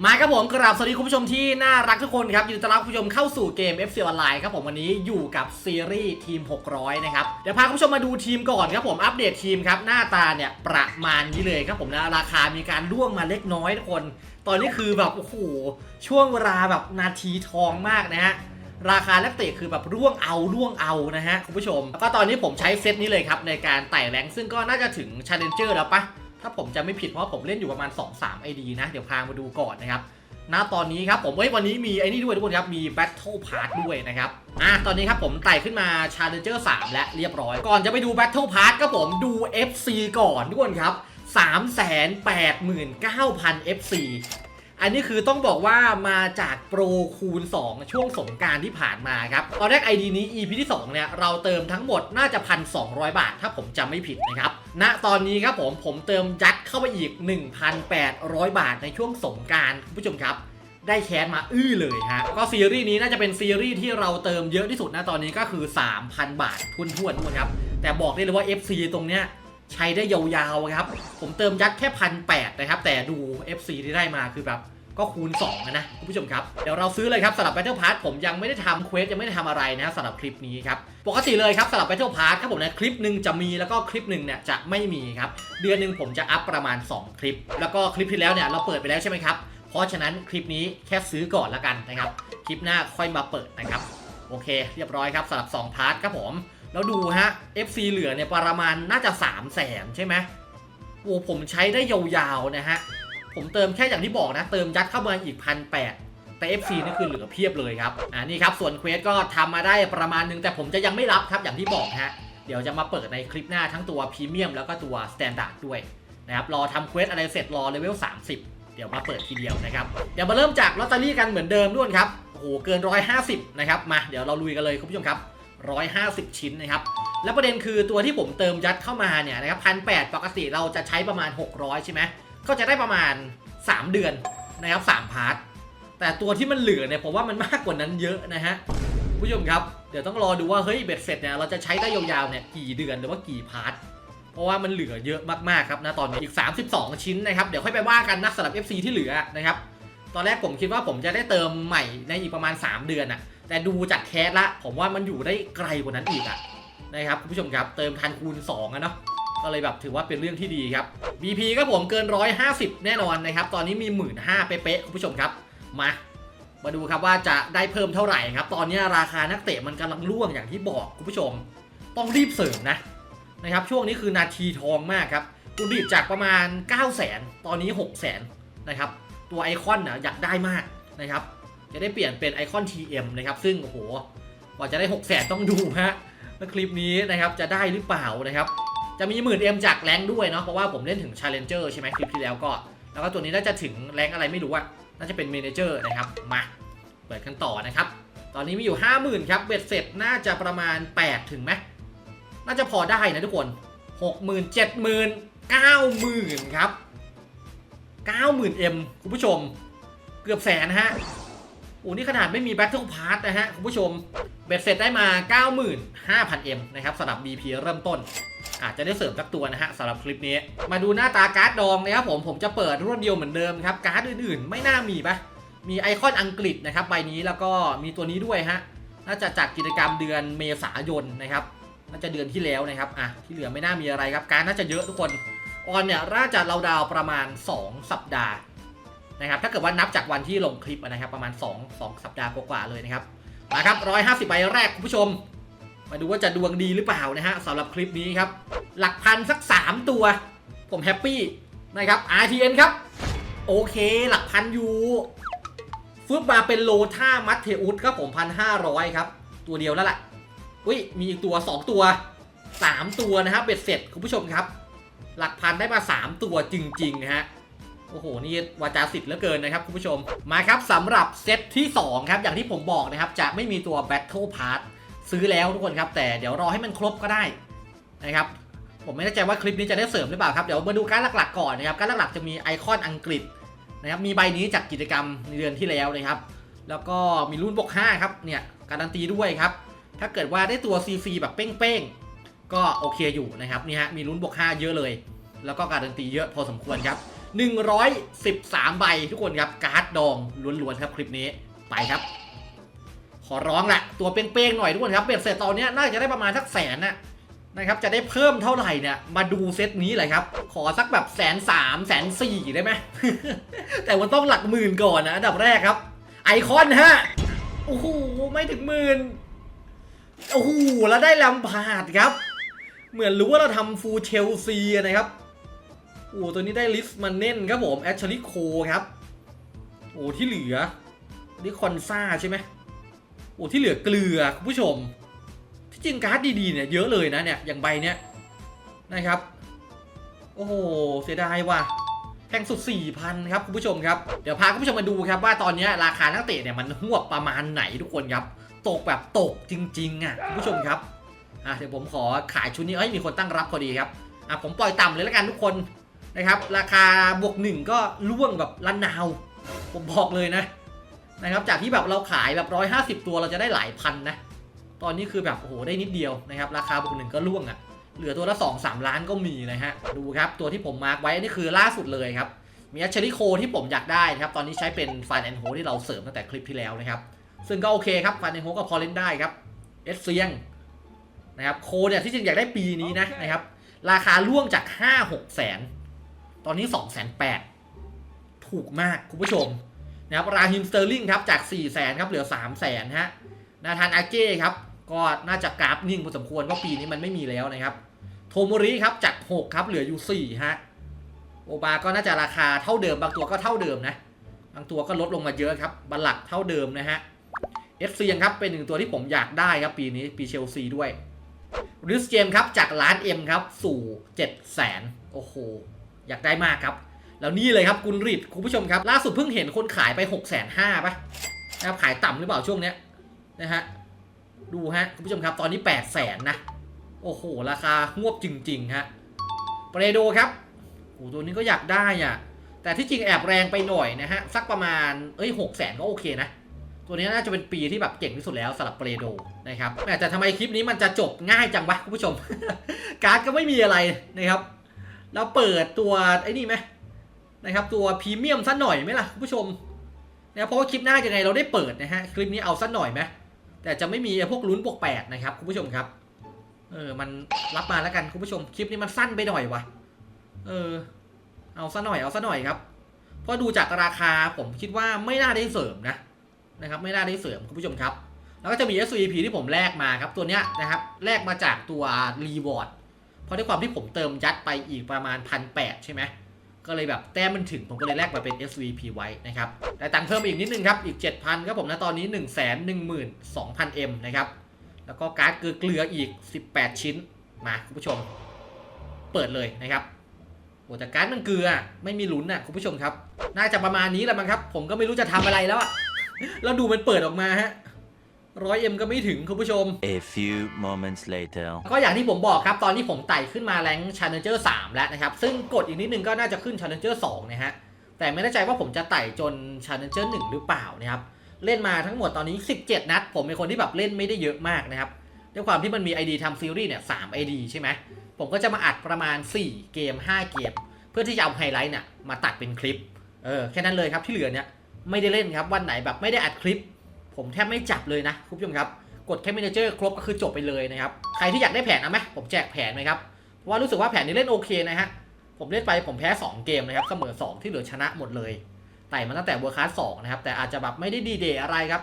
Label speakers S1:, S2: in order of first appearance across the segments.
S1: มาครับผมกราบสวัสดีคุณผู้ชมที่น่ารักทุกคนครับยินดีต้อนรับคุณผู้ชมเข้าสู่เกม FC ออนไลน์ครับผมวันนี้อยู่กับซีรีส์ทีม 600 นะครับ เดี๋ยวพาคุณผู้ชมมาดูทีมก่อนครับผมอัปเดตทีมครับ หน้าตาเนี่ยประมาณนี้เลยครับผมนะราคามีการล่วงมาเล็กน้อยทุกคน ตอนนี้คือแบบโอ้โหช่วงเวลาแบบนาทีทองมากนะฮะราคานักเตะคือแบบร่วงเอาร่วงเอานะฮะคุณผู้ชมแล้วก็ตอนนี้ผมใช้เซตนี้เลยครับในการไต่แรงซึ่งก็น่าจะถึง Challenger แล้วปะ ถ้าผมจะไม่ผิดเพราะว่าผมเล่นอยู่ประมาณ 2-3 ID นะ เดี๋ยวพามาดูก่อนนะครับณตอนนี้ครับผมเอ้ยวันนี้มีไอ้นี่ด้วยทุกคนครับ มี Battle Pass ด้วยนะครับ อะตอนนี้ครับผมไต่ขึ้นมา Challenger 3 และเรียบร้อย ก่อนจะไปดู Battle Pass ก็ผมดู FC ก่อนทุกคนครับ 389,000 FC อันนี้คือต้องบอกว่ามาจากโปรคูณ 2 ช่วงสงการที่ผ่านมาครับตอนแรก ID นี้ EP ที่ 2 เนี่ย เราเติมทั้งหมดน่าจะ 1,200 บาท ถ้าผมจำไม่ผิดนะครับณตอนนี้ครับผมผมเติมยัดเข้าไปอีก 1,800 บาทในช่วงสงการคุณผู้ชมครับได้แคสมาอื้อเลยฮะ ก็ซีรีส์นี้น่าจะเป็นซีรีส์ที่เราเติมเยอะที่สุดนะตอนนี้ก็คือ 3,000 บาททุนทวนๆทุนครับ แต่บอกได้เลยว่า FC ตรงเนี้ยใช้ได้ยาวๆครับ ผมเติมยัดแค่พันแนะครับ แต่ดู FC ที่ได้มาคือแบบ ก็คูณ2อะนะคุณผู้ชมครับ เดี๋ยวเราซื้อเลยครับสำหรับ Battle Pass ผมยังไม่ได้ทำเควสยังไม่ได้ทำอะไรนะสำหรับคลิปนี้ครับ ปกติเลยครับสำหรับ Battle Pass ครับผมนะคลิปหนึ่งจะมีแล้วก็คลิปหนึ่งเนี่ยจะไม่มีครับ เดือนหนึ่งผมจะอัพประมาณ 2 คลิป แล้วก็คลิปที่แล้วเนี่ยเราเปิดไปแล้วใช่ไหมครับ เพราะฉะนั้นคลิปนี้แค่ซื้อก่อนละกันนะครับ คลิปหน้าค่อยมาเปิดนะครับ โอเค เรียบร้อยครับสำหรับ2พาร์ทครับผม แล้วดูฮะ FC เหลือเนี่ยประมาณน่าจะ3 0 0แสนใช่ไหมโอ้ผมใช้ได้ยาวๆนะฮะ ผมเติมแค่อย่างที่บอกนะ เติมยัดเข้ามาอีกพันแปดแต่ FC นี่คือเหลือเพียบเลยครับ อ่านี่ครับ ส่วนเควสก็ทำมาได้ประมาณนึง แต่ผมจะยังไม่รับครับอย่างที่บอกฮะ เดี๋ยวจะมาเปิดในคลิปหน้าทั้งตัวพรีเมียมแล้วก็ตัวสแตนดาร์ดด้วยนะครับ รอทำเควสอะไรเสร็จรอเลเวล 30 เดี๋ยวมาเปิดทีเดียวนะครับ เดี๋ยวมาเริ่มจากลอตเตอรี่กันเหมือนเดิมด้วยครับ โอ้โห เกิน 150 นะครับ มา เดี๋ยวเราลุยกันเลยคุณผู้ชมครับ 150 ชิ้นนะครับ แล้วประเด็นคือตัวที่ผมเติมยัดเข้ามาเนี่ยนะครับพันแปกติเราจะใช้ประมาณ 600 ใช่ไหม ก็จะได้ประมาณ 3 เดือนนะครับ3พาร์ทแต่ตัวที่มันเหลือเนี่ยผมว่ามันมากกว่านั้นเยอะนะฮะผู้ชมครับเดี๋ยวต้องรอดูว่าเฮ้ยเบ็ดเสร็จเนี่ยเราจะใช้ได้ยาวๆเนี่ยกี่เดือนหรือว่ากี่พาร์ทเพราะว่ามันเหลือเยอะมากๆครับนะตอนนี้อีก 32 ชิ้นนะครับเดี๋ยวค่อยไปว่ากันนะสำหรับ FC ที่เหลือนะครับตอนแรกผมคิดว่าผมจะได้เติมใหม่ในอีกประมาณ 3 เดือนอะแต่ดูจากแคสละผมว่ามันอยู่ได้ไกลกว่านั้นอีกอะนะครับคุณผู้ชมครับเติมทันคูณ2อะเนาะ ก็เลยแบบถือว่าเป็นเรื่องที่ดีครับ BP ก็ผมเกิน 150 แน่นอนนะครับ ตอนนี้มี 1 5ื่นเป๊ะๆคุณผู้ชมครับ มา มาดูครับว่าจะได้เพิ่มเท่าไหร่ครับ ตอนนี้ราคานักเตะมันกำลังร่วงอย่างที่บอกคุณผู้ชม ต้องรีบเสริมนะนะครับ ช่วงนี้คือนาทีทองมากครับคุณรีบจากประมาณ 9 0 0 0 0 0 ตอนนี้ 6 0 0 0 0 0นะครับ ตัวไอคอนนะอยากได้มากนะครับ จะได้เปลี่ยนเป็นไอคอน TM นะครับ ซึ่งโอ้โหกว่าจะได้ 6 0 0 0 0 0ต้องดูฮะแล้วคลิปนี้นะครับจะได้หรือเปล่านะครับ จะมีหมื่นเอ็มจากแรงด้วยเนาะเพราะว่าผมเล่นถึง Challenger ใช่ไหมคลิปที่แล้วก็ แล้วก็ตัวนี้น่าจะถึงแรงอะไรไม่รู้อะน่าจะเป็น Manager นะครับมาเปิดกันต่อนะครับ ตอนนี้มีอยู่ 50,000ครับเบ็ดเสร็จน่าจะประมาณ 8 ถึงไหมน่าจะพอได้นะทุกคน 60,000 70,000 90,000ครับ90,000 M คุณผู้ชม เกือบแสนฮะโอ้นี่ขนาดไม่มี Battle Pass นะฮะ คุณผู้ชม เบ็ดเสร็จได้มา 95,000 M นะครับสำหรับ BP เริ่มต้น อาจจะได้เสริมสักตัวนะฮะสำหรับคลิปนี้ มาดูหน้าตาการ์ดดองนะครับผมผมจะเปิดรวดเดียวเหมือนเดิมครับการ์ดอื่นๆ ไม่น่ามีปะมีไอคอนอังกฤษนะครับใบนี้แล้วก็มีตัวนี้ด้วยฮะน่าจะจัดกิจกรรมเดือนเมษายนนะครับน่าจะเดือนที่แล้วนะครับอะที่เหลือไม่น่ามีอะไรครับการดน่าจะเยอะทุกคนออนเนี่ยน่าจะเราดาวประมาณ 2 สัปดาห์นะครับถ้าเกิดว่านับจากวันที่ลงคลิปนะครับประมาณ 2 2 สัปดาห์กว่าๆเลยนะครับมาครับ150ใบแรกคุณผู้ชม มาดูว่าจะดวงดีหรือเปล่านะฮะสำหรับคลิปนี้ครับ หลักพันสัก 3 ตัว ผมแฮปปี้นะครับ RTN ครับ โอเคหลักพันอยู่ฟึบมาเป็นโลท่ามัตเทอุสครับผมพันห้าร้อยครับ ตัวเดียวแล้วล่ะอุ้ยมีอีกตัว 2 ตัว 3 ตัวนะครับเบ็ดเสร็จคุณผู้ชมครับ หลักพันได้มา 3 ตัวจริงๆนะฮะโอ้โห นี่วาจาสิทธิ์เหลือเกินนะครับ คุณผู้ชม มาครับสำหรับเซตที่ 2 ครับ อย่างที่ผมบอกนะครับ จะไม่มีตัว Battle Pass ซื้อแล้วทุกคนครับ แต่เดี๋ยวรอให้มันครบก็ได้นะครับผมไม่แน่ใจว่าคลิปนี้จะได้เสริมหรือเปล่าครับ เดี๋ยวมาดูการดหลักๆก่อนนะครับ การดหลักๆจะมีไอคอนอังกฤษนะครับ มีใบนี้จากกิจกรรมในเดือนที่แล้วนะครับ แล้วก็มีรุ่นบวก5ครับเนี่ยการันตีด้วยครับ ถ้าเกิดว่าได้ตัว CC แบบเป้งๆ ก็โอเคอยู่นะครับนี่ฮะมีลุ้นบวก5เยอะเลย แล้วก็การันตีเยอะพอสมควรครับ 113 ใบทุกคนครับการ์ดดองล้วนๆครับคลิปนี้ไปครับ อร้องแหละตัวเป้งๆหน่อยทุกคนครับเบ็ดเสร็จตอนนี้น่าจะได้ประมาณสักแสนนะนะครับจะได้เพิ่มเท่าไหร่เนี่ยมาดูเซตนี้เลยครับ ขอสักแบบแสนสามแสนสี่ได้ไหมแต่มันต้องหลักหมื่นก่อนนะอันดับแรกครับ ไอคอนฮะโอ้โหไม่ถึงหมื่นโอ้โหแล้วได้ลำพาดครับ เหมือนรู้ว่าเราทำฟูลเชลซีนะครับโอ้ตัวนี้ได้ลิสมันเน่นครับผมแอชชลิโคครับโอ้ที่เหลือนี่คอนซ่าใช่ไหม โอ้ที่เหลือเกลือคุณผู้ชม ที่จริงการ์ดดีๆเนี่ยเยอะเลยนะเนี่ยอย่างใบเนี้ยนะครับ โอ้โหเสียดายว่ะแพงสุด 4,000 ครับคุณผู้ชมครับ เดี๋ยวพาคุณผู้ชมมาดูครับว่าตอนนี้ราคานักเตะเนี่ยมันหวบประมาณไหนทุกคนครับ ตกแบบตกจริงๆอะคุณผู้ชมครับอะเดี๋ยวผมขอขายชุดนี้เอ้ยมีคนตั้งรับพอดีครับอะผมปล่อยต่ำเลยแล้วกันทุกคนนะครับ ราคาบวกหนึ่งก็ล่วงแบบละนาว ผมบอกเลยนะ นะครับจากที่แบบเราขายแบบ 150 ตัวเราจะได้หลายพันนะ ตอนนี้คือแบบโอ้โหได้นิดเดียวนะครับ ราคาบวกหนึ่งก็ล่วงอะ เหลือตัวละ 2 3 ล้านก็มีนะฮะ ดูครับ ตัวที่ผมมาร์กไว้อันนี่คือล่าสุดเลยครับ มีอัชริโคที่ผมอยากได้นะครับ ตอนนี้ใช้เป็นฟานแอนโฮที่เราเสริมตั้งแต่คลิปที่แล้วนะครับ ซึ่งก็โอเคครับฟานแอนโฮก็พอเล่นได้ครับเอสเซียงนะครับโคเนี่ยที่จริงอยากได้ปีนี้นะนะครับ ราคาล่วงจาก 5 6แสนตอนนี้2 8 0 0 0ถูกมากคุณผู้ชม นะครับราฮิมสเตอร์ลิงครับจาก 4 0 0แสนครับเหลือ 3 0 0แสนฮะนาธานอาเก้ครับก็น่าจะกราฟนิ่งพอสมควรเพราะปีนี้มันไม่มีแล้วนะครับ โทโมริครับจาก 6 ครับเหลืออยู่ 4 ฮะ โอบาก็น่าจะราคาเท่าเดิม บางตัวก็เท่าเดิมนะบางตัวก็ลดลงมาเยอะครับบัลลักเท่าเดิมนะฮะเอฟซียงครับเป็นหนึ่งตัวที่ผมอยากได้ครับปีนี้ปีเชลซีด้วยริสเจมครับจากล้านเอ็มครับสู่7 0 0แสนโอ้โหอยากได้มากครับ แล้วนี่เลยครับกุนริดคุณผู้ชมครับ ล่าสุดเพิ่งเห็นคนขายไป6 5 0 0 0 0ป่ะนะครับขายต่ำหรือเปล่าช่วงเนี้ยนะฮะดูฮะคุณผู้ชมครับตอนนี้8 0 0แสนนะ โอ้โห ราคาหวบจริงๆฮะเปรโดครับโอ้ตัวนี้ก็อยากได้อะแต่ที่จริงแอบแรงไปหน่อยนะฮะสักประมาณเอ้ยหกแสนก็โอเคนะตัวนี้น่าจะเป็นปีที่แบบเก่งที่สุดแล้วสำหรับเปรโดนะครับแต่ทำไมคลิปนี้มันจะจบง่ายจังวะคุณผู้ชม การ์ดก็ไม่มีอะไรนะครับแล้วเปิดตัวไอ้นี่ไหม นะครับตัวพรีเมียมซะหน่อยไหมล่ะคุณผู้ชมนะเพราะว่าคลิปหน้ายังไงเราได้เปิดนะฮะคลิปนี้เอาซะหน่อยไหมแต่จะไม่มีพวกลุ้นบวกแปดนะครับคุณผู้ชมครับเออมันรับมาแล้วกันคุณผู้ชมคลิปนี้มันสั้นไปหน่อยวะเออเอาซะหน่อยเอาซะหน่อยครับเพราะดูจากราคาผมคิดว่าไม่น่าได้เสริมนะนะครับไม่น่าได้เสริมคุณผู้ชมครับ แล้วก็จะมี SVP ที่ผมแลกมาครับตัวเนี้ยนะครับแลกมาจากตัว Reward เพราะด้วยความที่ผมเติมยัดไปอีกประมาณพันแปดใช่ไหม ก็เลยแบบแต้มมันถึงผมก็เลยแลกมาเป็น SVP ไว้นะครับแต่ตังค์เพิ่มอีกนิดนึงครับ อีก 7,000ครับผมนะตอนนี้ 1 1 2 0 0 0 M นะครับ แล้วก็การ์ดเกลือเกลืออีก 18 ชิ้นมาคุณผู้ชม เปิดเลยนะครับโอ้แต่การ์ดมันเกลือไม่มีลุ้นนะคุณผู้ชมครับ น่าจะประมาณนี้แหละมั้งครับ ผมก็ไม่รู้จะทำอะไรแล้วอะแล้วดูมันเปิดออกมาฮะ ร้อยเอ็มก็ไม่ถึงคุณผู้ชม
S2: A few moments later.
S1: ก็อย่างที่ผมบอกครับ ตอนนี้ผมไต่ขึ้นมาแรงชา l เลนเจอร์3แล้วนะครับ ซึ่งกดอีกนิดนึงก็น่าจะขึ้นชา l เลนเจอร์2นะฮะ แต่ไม่แน่ใจว่าผมจะไต่จนชา l เลนเจอร์1หรือเปล่านะครับ เล่นมาทั้งหมดตอนนี้ 17 นัด ผมเป็นคนที่แบบเล่นไม่ได้เยอะมากนะครับ ด้วยความที่มันมี ID ทำซีรีส์เนี่ย3 ID ใช่ไหม ผมก็จะมาอัดประมาณ 4 เกม 5 เกม เพื่อที่จะเอาไฮไลท์เนี่ยมาตัดเป็นคลิป เออแค่นั้นเลยครับที่เหลือเนี่ยไม่ได้เล่นครับวันไหนแบบไม่ได้อัดคลิป ผมแทบไม่จับเลยนะคุณผู้ชมครับ กดแค่ Manager ครบก็คือจบไปเลยนะครับ ใครที่อยากได้แผนเอาไหมผมแจกแผนไหมครับ เพราะว่ารู้สึกว่าแผนนี้เล่นโอเคนะฮะ ผมเล่นไปผมแพ้ 2 เกมนะครับ เสมอ 2 ที่เหลือชนะหมดเลยไต่มาตั้งแต่เวอร์คัสสนะครับ แต่อาจจะแบบไม่ได้ดีเดย์อะไรครับ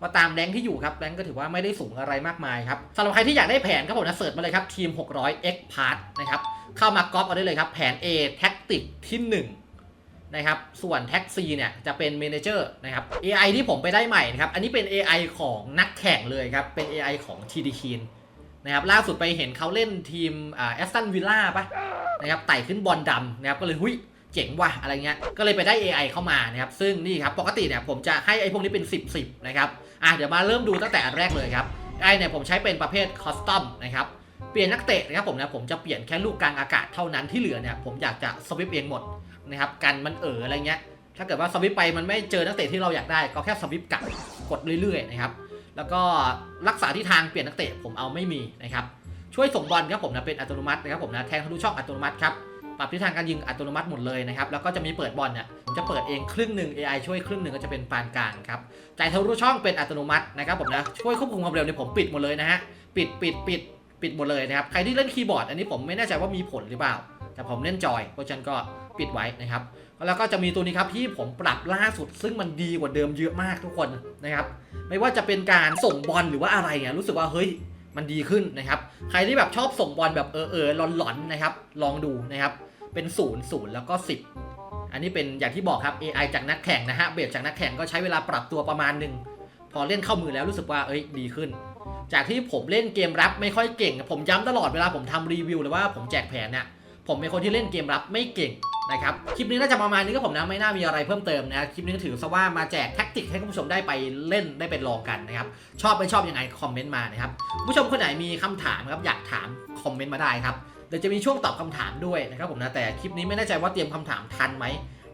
S1: ก็ตามแรงที่อยู่ครับแรงก็ถือว่าไม่ได้สูงอะไรมากมายครับสำหรับใครที่อยากได้แผนครับผมนะเสิร์ชมาเลยครับทีม 600 X Part นะครับเข้ามาก๊อปเอาได้เลยครับแผน A แท็กติกที่ 1 นะครับ ส่วนแท็ก C เนี่ยจะเป็นเมนเจอร์นะครับ AI ที่ผมไปได้ใหม่นะครับ อันนี้เป็น AI ของนักแข่งเลยครับ เป็น AI ของ TD k e e n นะครับล่าสุดไปเห็นเขาเล่นทีมแอสตันวิลล่าปะนะครับไต่ขึ้นบอลดำนะครับก็เลยหุยเจ๋งว่ะอะไรเงี้ยก็เลยไปได้ AI เข้ามานะครับซึ่งนี่ครับปกติเนี่ยผมจะให้ไอ้พวกนี้เป็น 10 10นะครับอะเดี๋ยวมาเริ่มดูตั้งแต่อันแรกเลยครับ AI เนี่ยผมใช้เป็นประเภทคอสตอมนะครับเปลี่ยนนักเตะนะครับผมนะผมจะเปลี่ยนแค่ลูกกลางอากาศเท่านั้นที่เหลือเนี่ยผมอยากจะสวิปเองหมด นะครับกันมันเอออะไรเงี้ยถ้าเกิดว่าสวิปไปมันไม่เจอนักเตะที่เราอยากได้ก็แค่สวิปกลับกดเรื่อยๆนะครับแล้วก็รักษาที่ทางเปลี่ยนนักเตะผมเอาไม่มีนะครับช่วยส่งบอลครับผมนะเป็นอัตโนมัตินะครับผมนะแทงทะลุช่องอัตโนมัติครับปรับทิศทางการยิงอัตโนมัติหมดเลยนะครับแล้วก็จะมีเปิดบอลเนี่ยผมจะเปิดเองครึ่งหนึ่ง AI ช่วยครึ่งหนึ่งก็จะเป็นปานกลางครับจ่ายทะลุช่องเป็นอัตโนมัตินะครับผมนะช่วยควบคุมความเร็วเนี่ยผมปิดหมดเลยนะฮะปิดปิดปิดปิดหมดเลยนะครับใครที่เล่นคีย์บอร์ดอันนี้ผมไม่แน่ใจว่ามีผลหรือเปล่า แต่ผมเล่นจอยเพราะฉะนันก็ ปิดไว้นะครับ แล้วก็จะมีตัวนี้ครับที่ผมปรับล่าสุด ซึ่งมันดีกว่าเดิมเยอะมากทุกคนนะครับ ไม่ว่าจะเป็นการส่งบอลหรือว่าอะไรเนี่ยรู้สึกว่าเฮ้ยมันดีขึ้นนะครับ ใครที่แบบชอบส่งบอลแบบเออเออหลอนๆนะครับ ลองดูนะครับ เป็น0ูนย์ศูนย์แล้วก็ 10 อันนี้เป็นอย่างที่บอกครับ AI จากนักแข่งนะฮะ เบสจากนักแข่งก็ใช้เวลาปรับตัวประมาณหนึ่ง พอเล่นเข้ามือแล้วรู้สึกว่า เอ้ย ดีขึ้น จากที่ผมเล่นเกมรับไม่ค่อยเก่ง ผมย้ำตลอดเวลาผมทำรีวิวหรือว่าผมแจกแผนเนี่ย ผมเป็นคนที่เล่นเกมรับไม่เก่ง นะครับ คลิปนี้น่าจะประมาณนี้ก็ผมนะไม่น่ามีอะไรเพิ่มเติมนะคลิปนี้ก็ถือซะว่ามาแจกแท็กติกให้คุณผู้ชมได้ไปเล่นได้ไปลองกันนะครับ ชอบไม่ชอบยังไงคอมเมนต์มานะครับผู้ชมคนไหนมีคำถามครับอยากถามคอมเมนต์มาได้ครับเดี๋ยวจะมีช่วงตอบคำถามด้วยนะครับผมนะแต่คลิปนี้ไม่แน่ใจว่าเตรียมคำถามทันไหม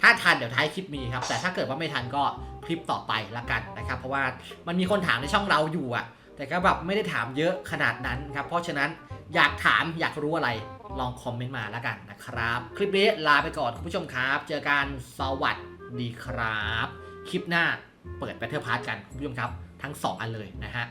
S1: ถ้าทันเดี๋ยวท้ายคลิปมีครับแต่ถ้าเกิดว่าไม่ทันก็คลิปต่อไปละกันนะครับเพราะว่ามันมีคนถามในช่องเราอยู่อะแต่ก็แบบไม่ได้ถามเยอะขนาดนั้นครับเพราะฉะนั้นอยากถามอยากรู้อะไร ลองคอมเมนต์มาแล้วกันนะครับ คลิปนี้ลาไปก่อนคุณผู้ชมครับ เจอกันสวัสดีครับ คลิปหน้าเปิดแบทเทิลพาร์กันคุณผู้ชมครับ ทั้ง 2 อันเลยนะฮะ